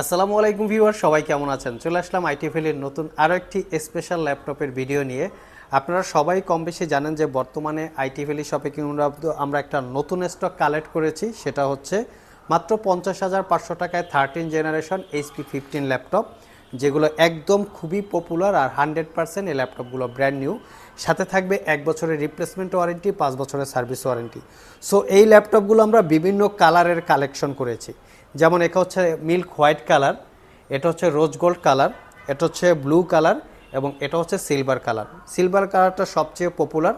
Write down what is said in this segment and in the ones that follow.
আসসালামু আলাইকুম ভিউয়ার, সবাই কেমন আছেন? চলে আসলাম আইটি আইটিএফএলের নতুন আরও একটি স্পেশাল ল্যাপটপের ভিডিও নিয়ে। আপনারা সবাই কম বেশি জানেন যে বর্তমানে আইটি আইটিএফএল শপে কিন্তু আমরা একটা নতুন স্টক কালেক্ট করেছি, সেটা হচ্ছে মাত্র পঞ্চাশ হাজার পাঁচশো টাকায় thirteen generation HP fifteen laptop যেগুলো একদম খুবই পপুলার আর হান্ড্রেড পার্সেন্ট এই ল্যাপটপগুলো ব্র্যান্ড নিউ সাথে থাকবে এক বছরের রিপ্লেসমেন্ট ওয়ারেন্টি পাঁচ বছরের সার্ভিস ওয়ারেন্টি সো এই ল্যাপটপগুলো আমরা বিভিন্ন কালারের কালেকশন করেছি। যেমন এটা হচ্ছে মিল্ক হোয়াইট কালার এটা হচ্ছে রোজ গোল্ড কালার এটা হচ্ছে ব্লু কালার এবং এটা হচ্ছে সিলভার কালার সিলভার কালারটা সবচেয়ে পপুলার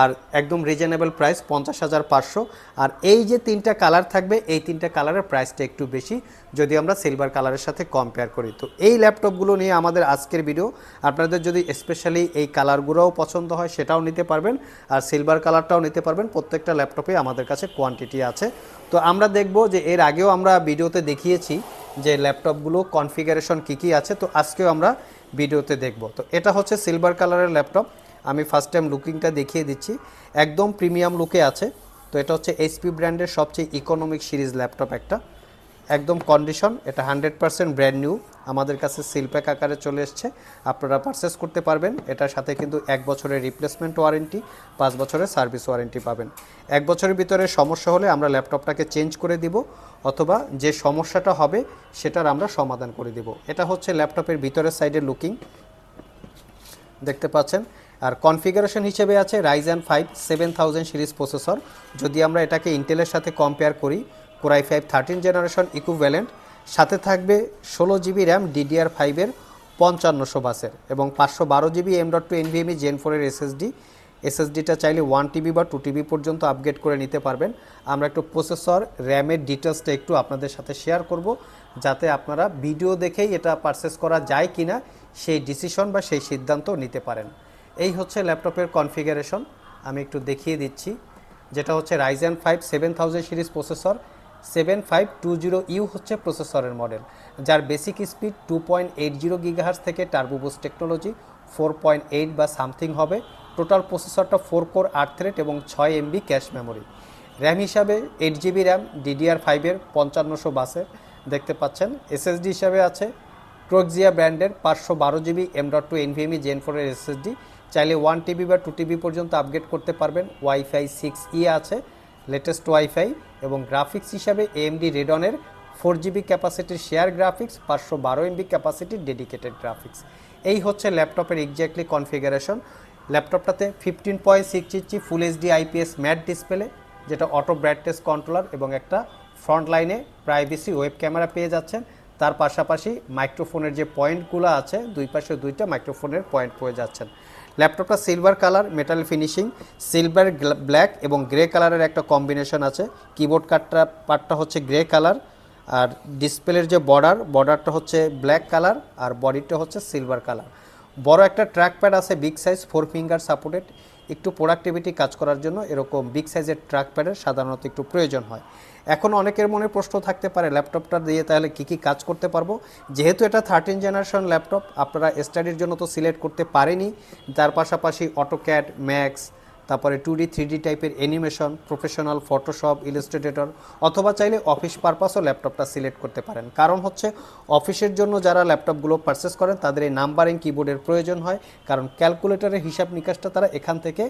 আর একদম রিজনেবল প্রাইস পঞ্চাশ হাজার পাঁচশো। আর এই যে তিনটা কালার থাকবে, এই তিনটা কালারের প্রাইসটা একটু বেশি, যদি আমরা সিলভার কালারের সাথে কম্পেয়ার করি। তো এই ল্যাপটপগুলো নিয়ে আমাদের আজকের ভিডিও আপনাদের যদি স্পেশালি এই কালারগুলোও পছন্দ হয়, সেটাও নিতে পারবেন আর সিলভার কালারটাও নিতে পারবেন। প্রত্যেকটা ল্যাপটপে আমাদের কাছে কোয়ান্টিটি আছে। তো আমরা দেখব যে এর আগেও আমরা ভিডিওতে দেখিয়েছি যে ল্যাপটপগুলো কনফিগারেশন কী কী আছে। তো আজকেও আমরা ভিডিওতে দেখব। তো এটা হচ্ছে সিলভার কালারের ল্যাপটপ আমি ফার্স্ট টাইম লুকিংটা দেখিয়ে দিচ্ছি। একদম প্রিমিয়াম লুকে আছে। তো এটা হচ্ছে এইচপি ব্র্যান্ডের সবচেয়ে ইকোনমিক সিরিজ ল্যাপটপ একটা। একদম কন্ডিশন এটা হান্ড্রেড পার্সেন্ট ব্র্যান্ড নিউ আমাদের কাছে সিলপ্যাক আকারে চলে এসছে। আপনারা পারচেস করতে পারবেন। এটার সাথে কিন্তু এক বছরের রিপ্লেসমেন্ট ওয়ারেন্টি পাঁচ বছরের সার্ভিস ওয়ারেন্টি পাবেন। এক বছরের ভিতরে সমস্যা হলে আমরা ল্যাপটপটাকে চেঞ্জ করে দিব, অথবা যে সমস্যাটা হবে, সেটার আমরা সমাধান করে দিব। এটা হচ্ছে ল্যাপটপের ভিতরের সাইডে লুকিং দেখতে পাচ্ছেন? আর কনফিগারেশন হিসেবে আছে Ryzen five seven thousand series processor যদি আমরা এটাকে ইন্টেলের সাথে কম্পেয়ার করি core i five thirteen generation equivalent সাথে থাকবে ষোলো জিবি র্যাম ডিডিআর ফাইভের পঞ্চান্নশো বাসের এবং পাঁচশো বারো GB M dot two NVMe gen ফোরের এসএসডি এসএসডিটা চাইলে ওয়ান টিবি বা টু টিবি পর্যন্ত আপগ্রেড করে নিতে পারবেন। আমরা একটু প্রসেসর র্যামের ডিটেলসটা একটু আপনাদের সাথে শেয়ার করব, যাতে আপনারা ভিডিও দেখেই এটা পারচেস করা যায় কি না সেই ডিসিশন বা সেই সিদ্ধান্ত নিতে পারেন। এই হচ্ছে ল্যাপটপের কনফিগারেশন আমি একটু দেখিয়ে দিচ্ছি। যেটা হচ্ছে Ryzen five seven thousand series processor seven five two zero U হচ্ছে প্রসেসরের মডেল, যার basic speed two point eight zero gigahertz থেকে turbo boost technology, four point eight বা সামথিং হবে। টোটাল প্রসেসরটা ফোর কোর আট থ্রেড এবং ছয় এমবি ক্যাশ মেমোরি র্যাম হিসাবে এইট জিবি র্যাম ডিডিআর ফাইভের পঞ্চান্নশো বাসের দেখতে পাচ্ছেন। এসএসডি হিসাবে আছে ক্রোকজিয়া ব্র্যান্ডের পাঁচশো বারো GB M dot two NVMe gen ফোরের এসএসডি চাইলে ওয়ান টিবি বা টু টিবি পর্যন্ত আপগ্রেড করতে পারবেন। ওয়াইফাই সিক্স ই আছে লেটেস্ট ওয়াইফাই এবং গ্রাফিক্স হিসাবে এএমডি রেডনের ফোর জিবি ক্যাপাসিটির শেয়ার গ্রাফিক্স পাঁচশো বারো এমবি ক্যাপাসিটির ডেডিকেটেড গ্রাফিক্স এই হচ্ছে ল্যাপটপের exactly configuration ল্যাপটপটাতে fifteen point six inch full HD IPS matte display যেটা অটো ব্রাইটনেস কন্ট্রোলার এবং একটা ফ্রন্ট লাইনে প্রাইভেসি ওয়েব ক্যামেরা পেয়ে যাচ্ছেন। তার পাশাপাশি মাইক্রোফোনের যে পয়েন্টগুলো আছে, দুই পাশে দুইটা মাইক্রোফোনের পয়েন্ট পেয়ে যাচ্ছেন। ল্যাপটপটা silver colour metal finishing silver black এবং গ্রে কালারের একটা কম্বিনেশন আছে। কিবোর্ড কার্ডটা পার্টটা হচ্ছে গ্রে কালার আর ডিসপ্লের যে বর্ডার বর্ডারটা হচ্ছে ব্ল্যাক কালার আর বডিটা হচ্ছে সিলভার কালার বড় একটা ট্র্যাক প্যাড আছে big size four finger supported একটু প্রোডাক্টিভিটি কাজ করার জন্য এরকম বিগ সাইজের ট্র্যাক প্যাডের সাধারণত একটু প্রয়োজন হয়। এখন অনেকের মনে প্রশ্ন থাকতে পারে ল্যাপটপটা দিয়ে তাহলে কি কি কাজ করতে পারব? যেহেতু এটা থার্টিন জেনারেশন ল্যাপটপ আপনারা স্টাডির জন্য তো সিলেক্ট করতে পারেনি তার পাশাপাশি অটোক্যাট ম্যাক্স তারপরে টু ডি থ্রি ডি টাইপের অ্যানিমেশন, প্রফেশনাল, ফটোশপ, ইলাস্ট্রেটর, অথবা চাইলে অফিস পারপাসও ল্যাপটপটা সিলেক্ট করতে পারেন। কারণ হচ্ছে, অফিসের জন্য যারা ল্যাপটপগুলো পারচেস করেন, তাদের এই নাম্বারিং কিবোর্ডের প্রয়োজন হয়, কারণ ক্যালকুলেটরের হিসাব নিকাশটা তারা এখান থেকে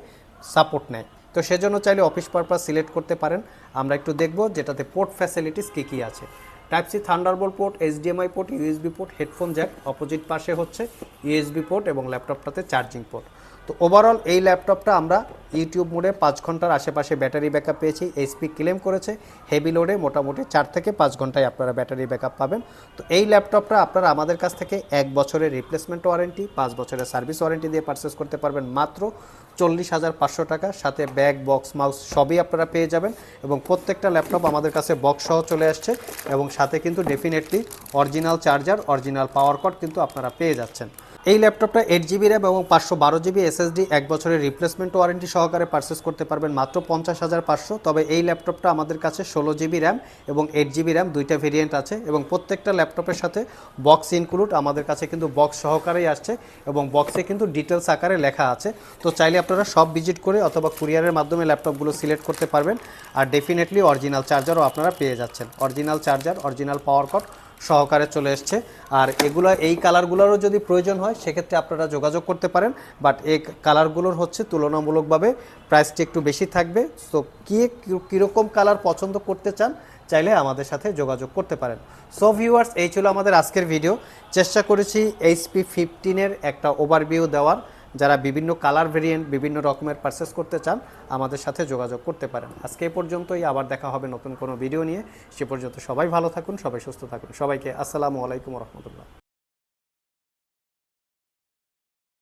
সাপোর্ট নেয়। তো সেজন্য চাইলে অফিস পারপাস সিলেক্ট করতে পারেন। আমরা একটু দেখব যেটাতে পোর্ট ফ্যাসিলিটিস কী কী আছে। Type C thunderbolt port HDMI port USB port headphone jack opposite পাশে হচ্ছে ইউএসবি পোর্ট এবং ল্যাপটপটাতে চার্জিং পোর্ট তো ওভারঅল এই ল্যাপটপটা আমরা ইউটিউব মোডে পাঁচ ঘণ্টার আশেপাশে ব্যাটারি ব্যাকআপ পেয়েছি এইচপি ক্লেম করেছে হেভি লোডে মোটামুটি চার থেকে পাঁচ ঘন্টায় আপনারা ব্যাটারি ব্যাকআপ পাবেন। তো এই ল্যাপটপটা আপনারা আমাদের কাছ থেকে এক বছরের রিপ্লেসমেন্ট ওয়ারেন্টি পাঁচ বছরের সার্ভিস ওয়ারেন্টি দিয়ে পারচেস করতে পারবেন মাত্র চল্লিশ হাজার পাঁচশো টাকা। সাথে ব্যাগ বক্স মাউস সবই আপনারা পেয়ে যাবেন এবং প্রত্যেকটা ল্যাপটপ আমাদের কাছে বক্স সহ চলে আসছে এবং সাথে কিন্তু definitely original charger original power cord কিন্তু আপনারা পেয়ে যাচ্ছেন। এই ল্যাপটপটা এইট জিবি র্যাম এবং পাঁচশো বারো জিবি এসএসডি এক বছরের রিপ্লেসমেন্ট ওয়ারেন্টি সহকারে পারচেস করতে পারবেন মাত্র পঞ্চাশ হাজার পাঁচশো। তবে এই ল্যাপটপটা আমাদের কাছে ষোলো জিবি র্যাম এবং এইট জিবি র্যাম দুইটা ভেরিয়েন্ট আছে এবং প্রত্যেকটা ল্যাপটপের সাথে বক্স ইনক্লুড আমাদের কাছে কিন্তু বক্স সহকারেই আসছে এবং বক্সে কিন্তু ডিটেলস আকারে লেখা আছে। তো চাইলে আপনারা সব ভিজিট করে অথবা কুরিয়ারের মাধ্যমে ল্যাপটপগুলো সিলেক্ট করতে পারবেন। আর ডেফিনেটলি অরিজিনাল চার্জারও আপনারা পেয়ে যাচ্ছেন। Original charger original power cord সহকারে চলে এসছে। আর এগুলো, এই কালারগুলোরও যদি প্রয়োজন হয়, সেক্ষেত্রে আপনারা যোগাযোগ করতে পারেন। বাট এই কালারগুলোর হচ্ছে তুলনামূলকভাবে প্রাইসটি একটু বেশি থাকবে। তো কী কীরকম কালার পছন্দ করতে চান, চাইলে আমাদের সাথে যোগাযোগ করতে পারেন। সো, ভিউয়ার্স, এই ছিল আমাদের আজকের ভিডিও। চেষ্টা করেছি এইচপি ফিফটিনের একটা ওভারভিউ দেওয়ার। যারা বিভিন্ন কালার ভেরিয়েন্ট বিভিন্ন রকমের পারচেস করতে চান, আমাদের সাথে যোগাযোগ করতে পারেন। আজকে এ পর্যন্তই, আবার দেখা হবে নতুন কোনো ভিডিও নিয়ে। সে পর্যন্ত সবাই ভালো থাকুন, সবাই সুস্থ থাকুন। সবাইকে আসসালামু আলাইকুম রহমতুল্লাহ।